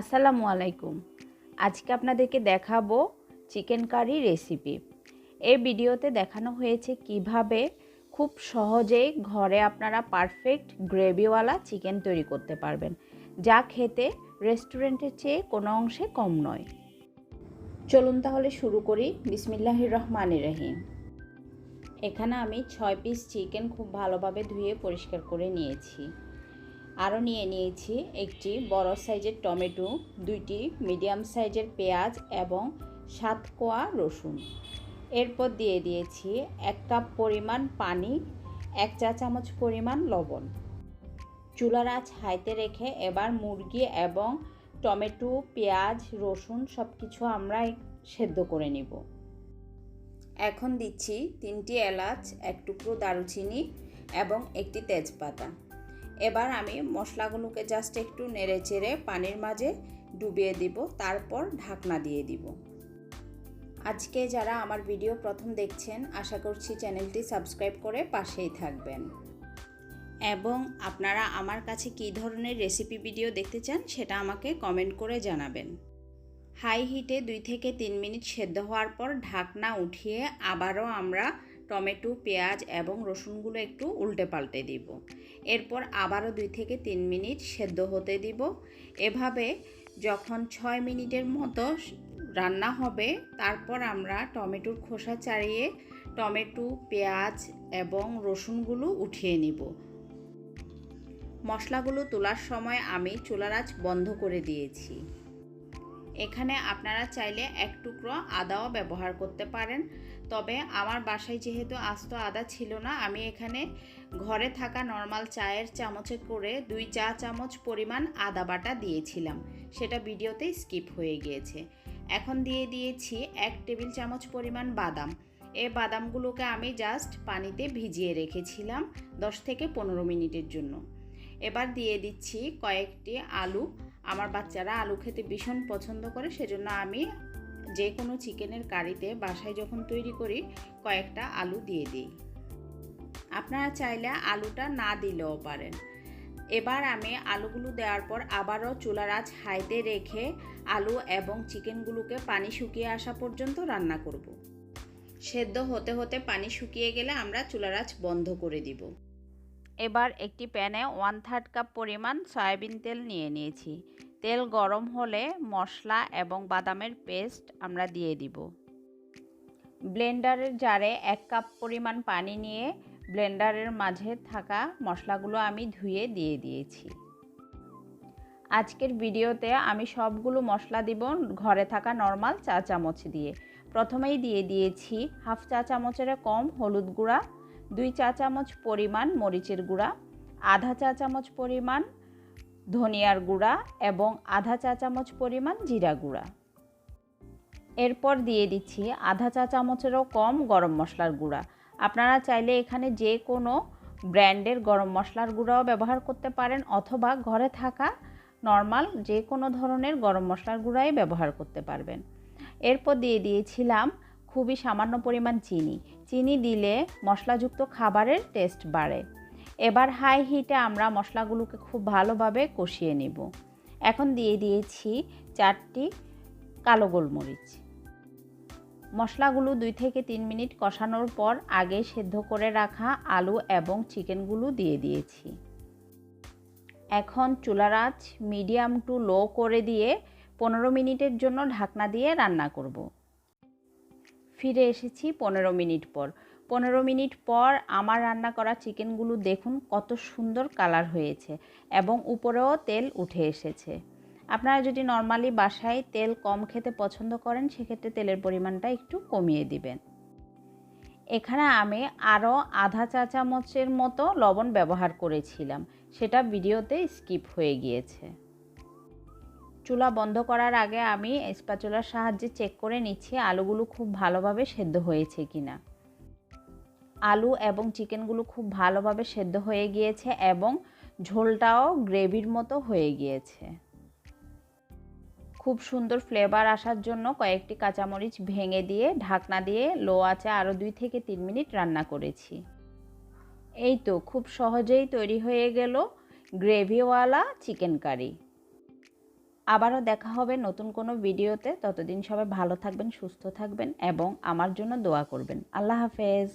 আসসালামু আলাইকুম। আজকে আপনাদেরকে দেখাবো চিকেন কারি রেসিপি। এই ভিডিওতে দেখানো হয়েছে কীভাবে খুব সহজেই ঘরে আপনারা পারফেক্ট গ্রেভিওয়ালা চিকেন তৈরি করতে পারবেন, যা খেতে রেস্টুরেন্টের চেয়ে কোনো অংশে কম নয়। চলুন তাহলে শুরু করি। বিসমিল্লাহির রহমানির রহিম। এখানে আমি ছয় পিস চিকেন খুব ভালোভাবে ধুয়ে পরিষ্কার করে নিয়েছি। আরও নিয়ে নিয়েছি একটি বড় সাইজের টমেটো, দুইটি মিডিয়াম সাইজের পেঁয়াজ এবং সাত কোয়া রসুন। এরপর দিয়ে দিয়েছি এক কাপ পরিমাণ পানি, এক চা চামচ পরিমাণ লবণ। চুলার আঁচ হাইতে রেখে এবার মুরগি এবং টমেটো, পেঁয়াজ, রসুন সব কিছু আমরা সেদ্ধ করে নিব। এখন দিচ্ছি তিনটি এলাচ, এক টুকরো দারুচিনি এবং একটি তেজপাতা। এবার আমি মশলাগুলোকে জাস্ট একটু নেড়ে চেড়ে পানির মাঝে ডুবিয়ে দিব, তারপর ঢাকনা দিয়ে দিব। আজকে যারা আমার ভিডিও প্রথম দেখছেন, আশা করছি চ্যানেলটি সাবস্ক্রাইব করে পাশেই থাকবেন। এবং আপনারা আমার কাছে কী ধরনের রেসিপি ভিডিও দেখতে চান, সেটা আমাকে কমেন্ট করে জানাবেন। হাই হিটে দুই থেকে তিন মিনিট সেদ্ধ হওয়ার পর ঢাকনা উঠিয়ে আবারও আমরা টমেটো, পেঁয়াজ এবং রসুনগুলো একটু উল্টে পাল্টে দিব। এরপর আবারও দুই থেকে তিন মিনিট সেদ্ধ হতে দিব। এভাবে যখন ছয় মিনিটের মতো রান্না হবে, তারপর আমরা টমেটোর খোসা ছাড়িয়ে টমেটো, পেঁয়াজ এবং রসুনগুলো উঠিয়ে নিব। মশলাগুলো তোলার সময় আমি চুলার বন্ধ করে দিয়েছি। এখানে আপনারা চাইলে এক টুকরো আদাও ব্যবহার করতে পারেন। তবে আমার বাসায় যেহেতু আস্ত আদা ছিল না, আমি এখানে ঘরে থাকা নর্মাল চায়ের চামচে করে দুই চা চামচ পরিমাণ আদা বাটা দিয়েছিলাম। সেটা ভিডিওতেই স্কিপ হয়ে গিয়েছে। এখন দিয়ে দিয়েছি এক টেবিল চামচ পরিমাণ বাদাম। এ বাদামগুলোকে আমি জাস্ট পানিতে ভিজিয়ে রেখেছিলাম দশ থেকে পনেরো মিনিটের জন্য। এবার দিয়ে দিচ্ছি কয়েকটি আলু। আমার বাচ্চারা আলু খেতে ভীষণ পছন্দ করে, সেজন্য আমি যে কোনো চিকেনের কারিতে বাসায় যখন তৈরি করি, কয়েকটা আলু দিয়ে দিই। আপনারা চাইলে আলুটা না দিলেও পারেন। এবার আমি আলুগুলো দেওয়ার পর আবারও চুলার আঁচ হাইতে রেখে আলু এবং চিকেনগুলোকে পানি শুকিয়ে আসা পর্যন্ত রান্না করব। সেদ্ধ হতে হতে পানি শুকিয়ে গেলে আমরা চুলার আঁচ বন্ধ করে দিব। এবার একটি প্যানে ওয়ান থার্ড কাপ পরিমাণ সয়াবিন তেল নিয়ে নিয়েছি। তেল গরম হলে মশলা এবং বাদামের পেস্ট আমরা দিয়ে দিব। ব্লেন্ডারের জারে এক কাপ পরিমাণ পানি নিয়ে ব্লেন্ডারের মাঝে থাকা মশলাগুলো আমি ধুয়ে দিয়ে দিয়েছি। আজকের ভিডিওতে আমি সবগুলো মশলা দিব ঘরে থাকা নর্মাল চা চামচ দিয়ে। প্রথমেই দিয়ে দিয়েছি হাফ চা চামচের কম হলুদ গুঁড়া, দুই চা চামচ পরিমাণ মরিচের গুঁড়া, আধা চা চামচ পরিমাণ ধনিয়ার গুঁড়া এবং আধা চা চামচ পরিমাণ জিরা গুঁড়া। এরপর দিয়ে দিচ্ছি আধা চা চামচেরও কম গরম মশলার গুঁড়া। আপনারা চাইলে এখানে যে কোনো ব্র্যান্ডের গরম মশলার গুঁড়াও ব্যবহার করতে পারেন অথবা ঘরে থাকা নর্মাল যে কোনো ধরনের গরম মশলার গুঁড়াই ব্যবহার করতে পারবেন। এরপর দিয়ে দিয়েছিলাম খুবই সামান্য পরিমাণ চিনি। চিনি দিলে মশলাযুক্ত খাবারের টেস্ট বাড়ে। এবার হাই হিটে আমরা মশলাগুলোকে খুব ভালোভাবে কষিয়ে নেব। এখন দিয়ে দিয়েছি চারটি কালো গোলমরিচ। মশলাগুলো দুই থেকে তিন মিনিট কষানোর পর আগে সেদ্ধ করে রাখা আলু এবং চিকেনগুলো দিয়ে দিয়েছি। এখন চুলার আঁচ মিডিয়াম টু লো করে দিয়ে পনেরো মিনিটের জন্য ঢাকনা দিয়ে রান্না করব। ফিরে এসেছি পনেরো মিনিট পর। পনেরো মিনিট পর আমার রান্না করা চিকেনগুলো দেখুন কত সুন্দর কালার হয়েছে এবং উপরেও তেল উঠে এসেছে। আপনারা যদি নর্মালি বাসায় তেল কম খেতে পছন্দ করেন, সেক্ষেত্রে তেলের পরিমাণটা একটু কমিয়ে দিবেন। এখানে আমি আরও আধা চা চামচের মতো লবণ ব্যবহার করেছিলাম। সেটা ভিডিওতে স্কিপ হয়ে গিয়েছে। চুলা বন্ধ করার আগে আমি স্প্যাচুলার সাহায্যে চেক করে নিচ্ছি আলুগুলো খুব ভালোভাবে সেদ্ধ হয়েছে কিনা। আলু এবং চিকেনগুলো খুব ভালোভাবে সেদ্ধ হয়ে গিয়েছে এবং ঝোলটাও গ্রেভির মতো হয়ে গিয়েছে। খুব সুন্দর ফ্লেভার আসার জন্য কয়েকটি কাঁচামরিচ ভেঙে দিয়ে, ঢাকনা দিয়ে লো আছে আরও দুই থেকে তিন মিনিট রান্না করেছি। এই তো খুব সহজেই তৈরি হয়ে গেল গ্রেভিওয়ালা চিকেন কারি। আবারও দেখা হবে নতুন কোনো ভিডিওতে। ততদিন সবাই ভালো থাকবেন, সুস্থ থাকবেন এবং আমার জন্য দোয়া করবেন। আল্লাহ হাফেজ।